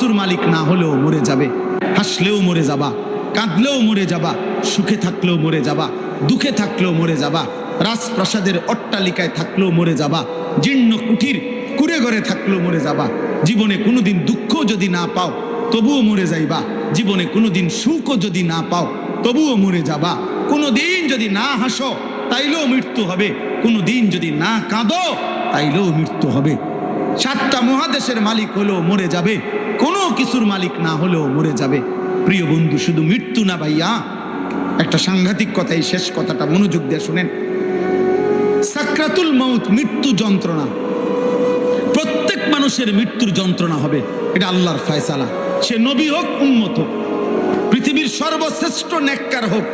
তোর মালিক না হলেও মরে যাবে। হাসলেও মরে যাবা, কাঁদলেও মরে যাবা, সুখে থাকলেও মরে যাবা, দুঃখে থাকলেও মরে যাবা, রাজপ্রাসাদের অট্টালিকায় থাকলেও মরে যাবা, জীর্ণ কুঠির কুড়ে ঘরে থাকলেও মরে যাবা, জীবনে কোনোদিন দুঃখ যদি না পাও, তবুও মরে যাইবা, জীবনে কোনোদিন সুখও যদি না পাও, তবুও মরে যাবা, কোনোদিন যদি না হাসো, তাইলেও মৃত্যু হবে, কোনোদিন যদি না কাঁদো, তাইলেও মৃত্যু হবে। সাতটা মহাদেশের মালিক হলেও মরে যাবে কোনো কিছুর মালিক না হলেও মরে যাবে। প্রিয় বন্ধু, শুধু মৃত্যু না ভাইয়া, একটা সাংঘাতিক কথাই শেষ কথাটা মনোযোগ দিয়ে শুনেন। সাকরাতুল মাউত মৃত্যু যন্ত্রণা। প্রত্যেক মানুষের মৃত্যুর যন্ত্রণা হবে। এটা আল্লাহর ফয়সালা। সে নবী হোক উন্মত হোক, পৃথিবীর সর্বশ্রেষ্ঠ নেককার হোক,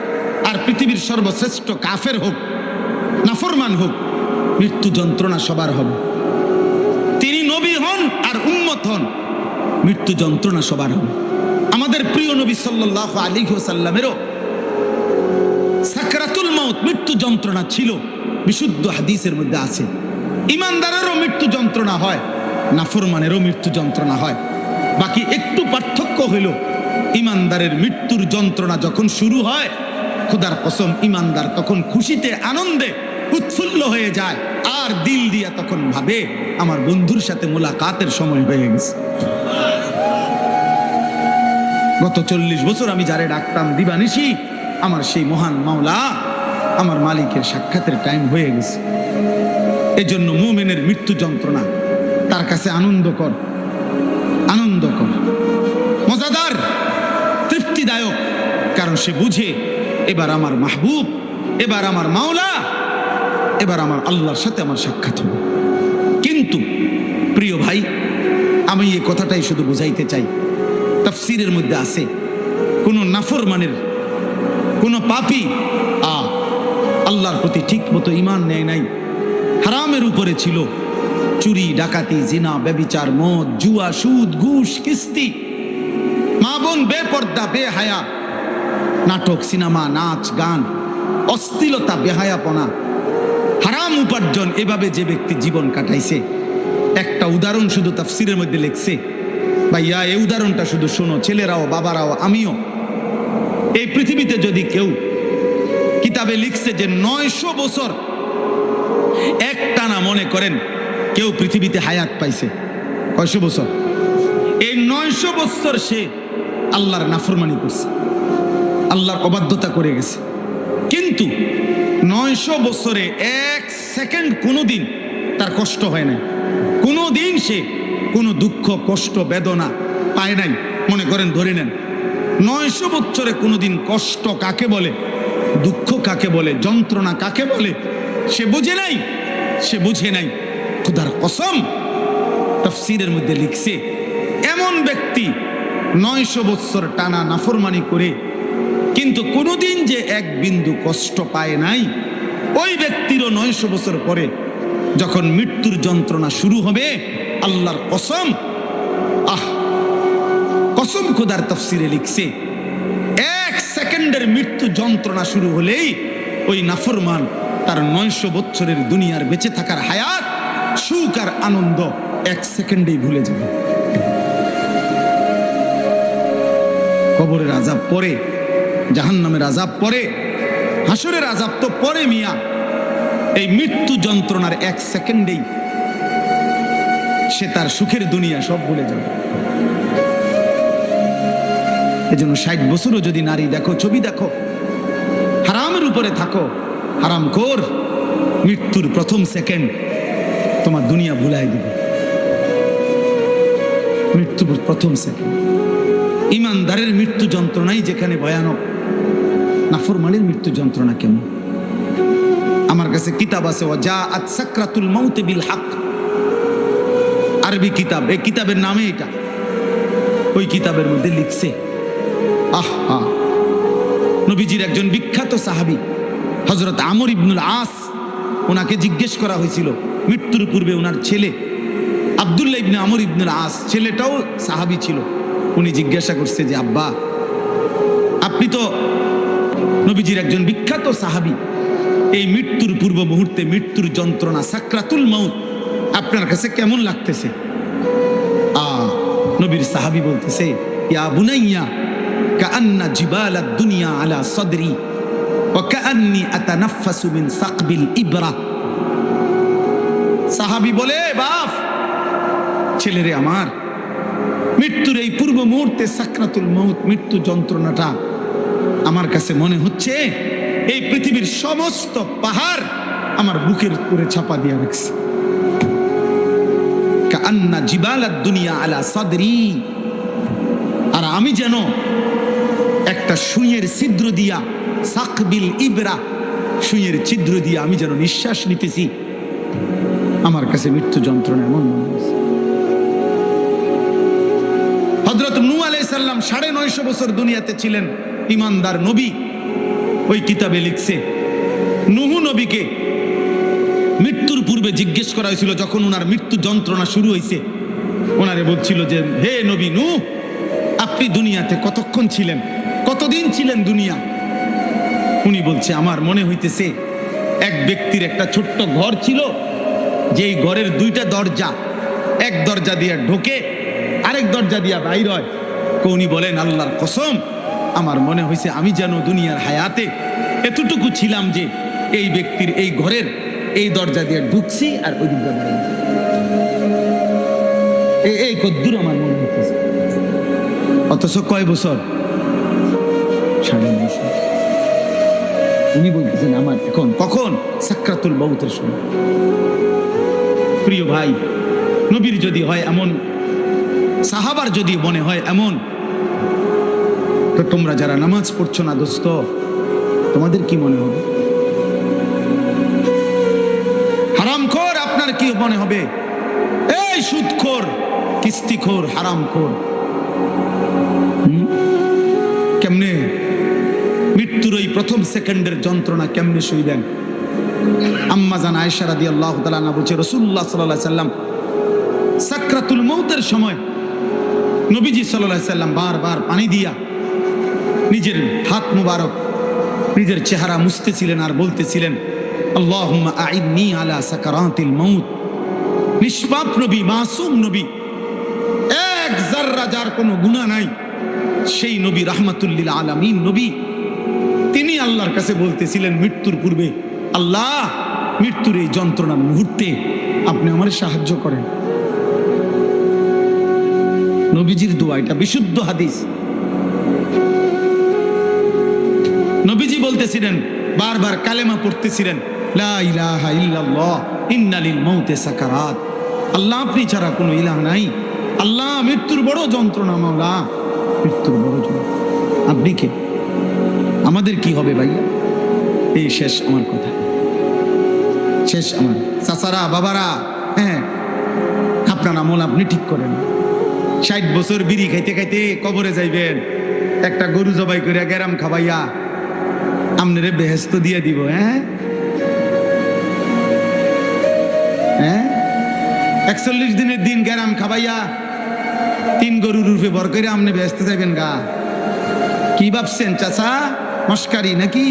আর পৃথিবীর সর্বশ্রেষ্ঠ কাফের হোক, নাফরমান হোক, মৃত্যু যন্ত্রণা সবার হবে। তিনি নবী হন আর উন্মত হন। মৃত্যু যন্ত্রণা সবার হবে। আমাদের প্রিয় নবী সাল্লাহ আলী সাল্লামেরও সাকরাতুল মাউত মৃত্যু যন্ত্রণা ছিল, বিশুদ্ধ হাদিসের মধ্যে আছে। ইমানদারেরও মৃত্যু যন্ত্রণা হয়, নাফরমানেরও মৃত্যু যন্ত্রণা হয়। বাকি একটু পার্থক্য হইল, ইমানদারের মৃত্যুর যন্ত্রণা যখন শুরু হয়, খুদার কসম, ইমানদার তখন খুশিতে, আনন্দে উৎফুল্ল হয়ে যায়, আর দিল দিয়া তখন ভাবে, আমার বন্ধুর সাথে মোলাকাতের সময় হয়ে গেছে। গত চল্লিশ বছর আমি যারে ডাকতাম দিবানিশি, আমার সেই মহান মাওলা আমার মালিকের সাক্ষাতের টাইম হয়ে গেছে। এজন্য মোমেনের মৃত্যু যন্ত্রণা, তার কাছে আনন্দকর আনন্দকর মজাদার, তৃপ্তিদায়ক, কারণ সে বুঝে, এবার আমার মাহবুব, এবার আমার মাওলা, এবার আমার আল্লাহর সাথে আমার সাক্ষাৎ হবে। কিন্তু, প্রিয় ভাই, আমি এই কথাটাই শুধু বুঝাইতে চাই। তাফসিরের মধ্যে আছে। কোনো নাফরমানের, কোনো পাপি, আ, আল্লাহর প্রতি ঠিক মতো ইমান নেয় নাই। হারামের উপরে ছিল চুরি, ডাকাতি, জিনা, ব্যবিচার, মদ, জুয়া, সুদ, ঘুষ, কিস্তি। মা বোন বেপর্দা, বেহায়া, নাটক, সিনেমা, নাচ, গান অস্থিলতা বেহায়াপনা। হারাম উপার্জন এভাবে যে ব্যক্তি জীবন কাটাইছে। একটা উদাহরণ শুধু তাফসিরের মধ্যে লিখছে। ভাইয়া, এই উদাহরণটা শুধু শোনো, ছেলেরাও, বাবারাও, আমিও। এই পৃথিবীতে যদি কেউ কিতাবে লিখছে যে নয়শো বছর এক টানা মনে করেন, কেউ পৃথিবীতে হায়াত পাইছে। কয়শো বছর? এই নয়শো বছর সে আল্লাহর নাফরমানি করছে, আল্লাহর অবাধ্যতা করে গেছে। কিন্তু নয়শো বছরে এক সেকেন্ড কোনোদিন তার কষ্ট হয় না কোনো দিন সে কোনো দুঃখ, কষ্ট, বেদনা পায় নাই। মনে করেন, ধরে নেন। নয়শো বছরে কোনোদিন কষ্ট কাকে বলে, দুঃখ কাকে বলে, যন্ত্রণা কাকে বলে, সে বুঝে নাই, সে বুঝে নাই। খুদার কসম, তফসিরের মধ্যে লিখছে, এমন ব্যক্তি নয়শো বৎসর টানা নাফরমানি করে, কিন্তু কোনোদিন যে এক বিন্দু কষ্ট পায় নাই, ওই ব্যক্তিরও নয়শো বছর পরে যখন মৃত্যুর যন্ত্রণা শুরু হবে আল্লাহর কসম। আহ, কসম খোদার তফসিরে লিখছে, এক সেকেন্ডের মৃত্যু যন্ত্রণা শুরু হলেই ওই নাফরমান তার নয়শো বছরের দুনিয়ার বেঁচে থাকার হায়াত, সুখ আর আনন্দ এক সেকেন্ডেই ভুলে যাবে। কবরের আজাব পরে জাহান নামের আজাব পরে, হাসরের আজাব তো পরে মিয়া। এই মৃত্যু যন্ত্রণার এক সেকেন্ডেই সে তার সুখের দুনিয়া সব ভুলে যাবে। এজন্য ষাট বছরও যদি নারী দেখো, ছবি দেখো, হারামের উপরে থাকো, হারাম কর, মৃত্যুর প্রথম সেকেন্ড তোমার দুনিয়া ভুলাই দিবে। মৃত্যুর প্রথম সেকেন্ড ইমানদারের মৃত্যু যন্ত্রণাই যেখানে ভয়ানক, নাফরমানের মৃত্যু যন্ত্রণা কেমন? আমার কাছে কিতাব আছে ও যা আত সাকরাতুল মাউতে বিল হক আরবি কিতাব। এই কিতাবের নামে এটা। ওই কিতাবের মধ্যে লিখছে, আহা নবীজির একজন বিখ্যাত সাহাবী হজরত আমর ইবনুল আস, ওনাকে জিজ্ঞেস করা হয়েছিল, মৃত্যুর পূর্বে ওনার ছেলে, আবদুল্লাহ ইবনে আমর ইবনুল আস, ছেলেটাও সাহাবী ছিল। উনি জিজ্ঞাসা করছে যে, আব্বা, আপনি তো নবীজির একজন বিখ্যাত সাহাবি, এই মৃত্যুর পূর্ব মুহূর্তে মৃত্যুর যন্ত্রণা সাকরাতুল মাউত আপনার কাছে কেমন লাগতেছে? আ, নবীর সাহাবি বলতেছে, ইয়া বুনাইয়া, কাআন্না জিবালাদ দুনিয়া আলা সদরি কাআন্নি আতানাফাসু মিন সাকবিল ইবরা। সাহাবি বলে, বাপ, ছেলেরে আমার, মৃত্যুর এই পূর্ব মুহূর্তে সাকরাতুল মৌত মৃত্যু যন্ত্রণাটা আমার কাছে মনে হচ্ছে, এই পৃথিবীর সমস্ত পাহাড় আমার বুকের উপরে ছাপা দিয়ে রাখছে। কান্না জিবালাদ দুনিয়া আলা সাদরি। আর আমি যেন একটা সুইয়ের ছিদ্র দিয়া, সাকবিল ইবরা সুইয়ের ছিদ্র দিয়া আমি যেন নিঃশ্বাস নিতেছি। আমার কাছে মৃত্যু যন্ত্রণা এমন মনে হয়েছে। হজরত নু আলাইসাল্লাম সাড়ে নয়শো বছর দুনিয়াতে ছিলেন, ইমানদার নবী। ওই কিতাবে লিখছে, নুহু নবীকে মৃত্যুর পূর্বে জিজ্ঞেস করা হয়েছিল, যখন ওনার মৃত্যু যন্ত্রণা শুরু হয়েছে ওনারে বলছিল যে, হে নবী নু আপনি দুনিয়াতে কতক্ষণ ছিলেন? কতদিন ছিলেন দুনিয়া? উনি বলছে, আমার মনে হইতেছে, এক ব্যক্তির একটা ছোট্ট ঘর ছিল, যেই ঘরের দুইটা দরজা, এক দরজা দিয়ে ঢোকে, আরেক দরজা দিয়া বাইর হয়। উনি বলেন, আল্লাহর কসম, আমার মনে হয়েছে আমি যেন দুনিয়ার হায়াতে এতটুকু ছিলাম যে, এই ব্যক্তির এই ঘরের এই দরজা দিয়ে ঢুকছি আর ওই দিক এই- কদ্দুর আমার মনে হইতেছে। অথচ কয় বছর? উনি বলতেছেন, আমার এখন কখন? সাক্রাতুল বৌতের সময়। প্রিয় ভাই, নবীর যদি হয় এমন, সাহাবার যদি মনে হয় এমন, তো তোমরা যারা নামাজ পড়ছো না দোস্ত, তোমাদের কি মনে হবে? মনে হবে। এই সুদখোর, কিস্তিখোর, হারামখোর? কেমনে? মৃত্যুর ওই প্রথম সেকেন্ডের যন্ত্রণা কেমনে সইলেন আম্মা জান আয়েশা রাদিয়াল্লাহু তাআলা না বলছে, রাসূলুল্লাহ সাল্লাল্লাহু আলাইহি সাল্লাম সাকরাতুল মৌতের সময় নবীজি আলাইহি সাল্লাম বারবার পানি দিয়া নিজের হাত মুবারক, নিজের চেহারা মুছতেছিলেন আর বলতেছিলেন, আল্লাহুম্মা আইন্নি আলা সাকারাতিল মৌত নিষ্পাপ নবী, মাসুম নবী। এক জাররা যার কোনো গুনাহ নাই, সেই নবী রাহমাতুল্লিল আলামিন নবী। তিনি আল্লাহর কাছে বলতেছিলেন, মৃত্যুর পূর্বে আল্লাহ মৃত্যুর এই যন্ত্রণার মুহূর্তে আপনি আমার সাহায্য করেন। নবীজির দোয়া, এটা বিশুদ্ধ হাদিস। নবীজি বলতেছিলেন, বারবার কালেমা পড়তেছিলেন, লা ইলাহা ইল্লাল্লাহ, ইন্নালিল মৌতে সাকারাত। আল্লাহ আপনি ছাড়া কোনো ইলাহ নাই। আল্লাহ মৃত্যুর বড় যন্ত্রণা, মাওলা। মৃত্যুর বড় যন্ত্রণা। আপনি কে? আমাদের কি হবে ভাই? এই শেষ আমার কথা। শেষ আমার। চাচারা, বাবারা হ্যাঁ। আপনার আমল আপনি ঠিক করেন। ষাট বছর বিড়ি খাইতে খাইতে কবরে যাইবেন। একটা গরু জবাই করে গ্যারাম খাবাইয়া আমনেরে বেহেস্ত দিয়ে দিব হ্যাঁ? হ্যাঁ? একচল্লিশ দিনের দিন গ্যারাম খাবাইয়া তিন গরুর রূপে বর করে আমনে ব্যস্ত যাবেন গা। কি ভাবছেন, চাচা? মস্কারি নাকি?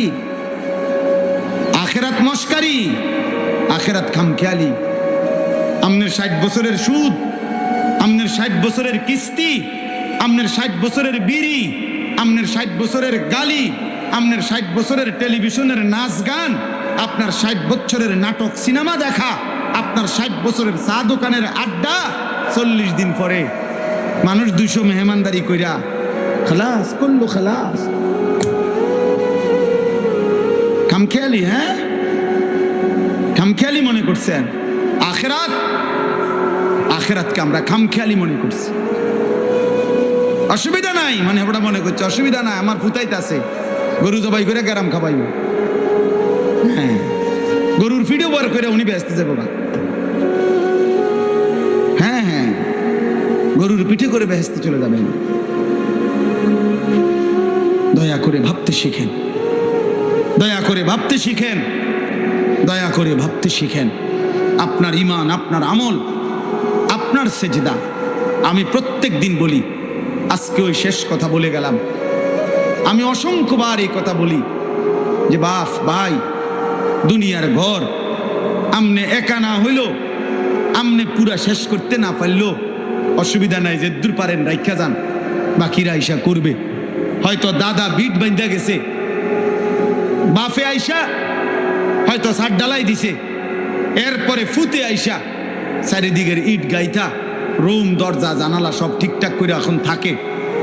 আখেরাত মস্কারি, আখেরাত খামখেয়ালি। আমনের ষাট বছরের সুদ, আমনের ষাট বছরের কিস্তি, আমনের ষাট বছরের বিড়ি, আমনের ষাট বছরের গালি, আমনের ষাট বছরের টেলিভিশনের নাচ গান, আপনার ষাট বছরের নাটক সিনেমা দেখা। আপনার ষাট বছরের চা দোকানের আড্ডা চল্লিশ দিন পরে। মানুষ দুইশো মেহমানদারি কইরা, খালাস, করল খালাস। খামখেয়ালি হ্যাঁ? খামখেয়ালি মনে করছেন? আখেরাত? আখেরাতকে আমরা খামখেয়ালি মনে করছি। অসুবিধা নাই মানে ওটা মনে করছে, অসুবিধা নাই, আমার ফুতাইতে আছে গরু জবাই করে গ্যারাম খাবাইব হ্যাঁ। গরুর ফিডও বার করে উনি ব্যস্ত যাব না হ্যাঁ হ্যাঁ। গরুর পিঠে করে ব্যস্ত চলে যাবেন। দয়া করে ভাবতে শিখেন। দয়া করে ভাবতে শিখেন। দয়া করে ভাবতে শিখেন। আপনার ইমান আপনার আমল, আপনার সেজদা। আমি প্রত্যেক দিন বলি, আজকে ওই শেষ কথা বলে গেলাম। আমি অসংখ্যবার এই কথা বলি যে বাপ ভাই দুনিয়ার ঘর। আমনে একা না হইল, আমনে পুরা শেষ করতে না পারল। অসুবিধা নাই যে দূর পারেন, রাইখা যান। বাকিরা আইসা করবে। হয়তো দাদা বিট বান্ধা গেছে। বাফে আইসা, হয়তো সার ডালাই দিছে। এরপরে ফুতে আইসা, চারিদিকের ইট গাইথা, রুম, দরজা, জানালা সব ঠিকঠাক করে এখন থাকে।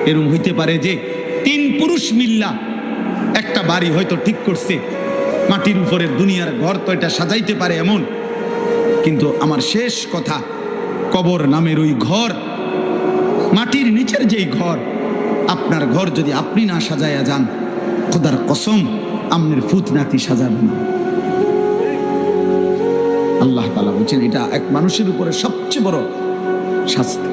এরম হইতে পারে যে তিন পুরুষ মিল্লা, একটা বাড়ি হয়তো ঠিক করছে। মাটির উপরে দুনিয়ার ঘর তো এটা সাজাইতে পারে এমন। কিন্তু আমার শেষ কথা, কবর নামের ওই ঘর, মাটির নিচের যেই ঘর, আপনার ঘর যদি আপনি না সাজাইয়া যান, খোদার কসম, আমনের ফুত নাতি সাজাবে না। আল্লাহ তালা বলছেন, এটা এক মানুষের উপরে সবচেয়ে বড় শাস্তি।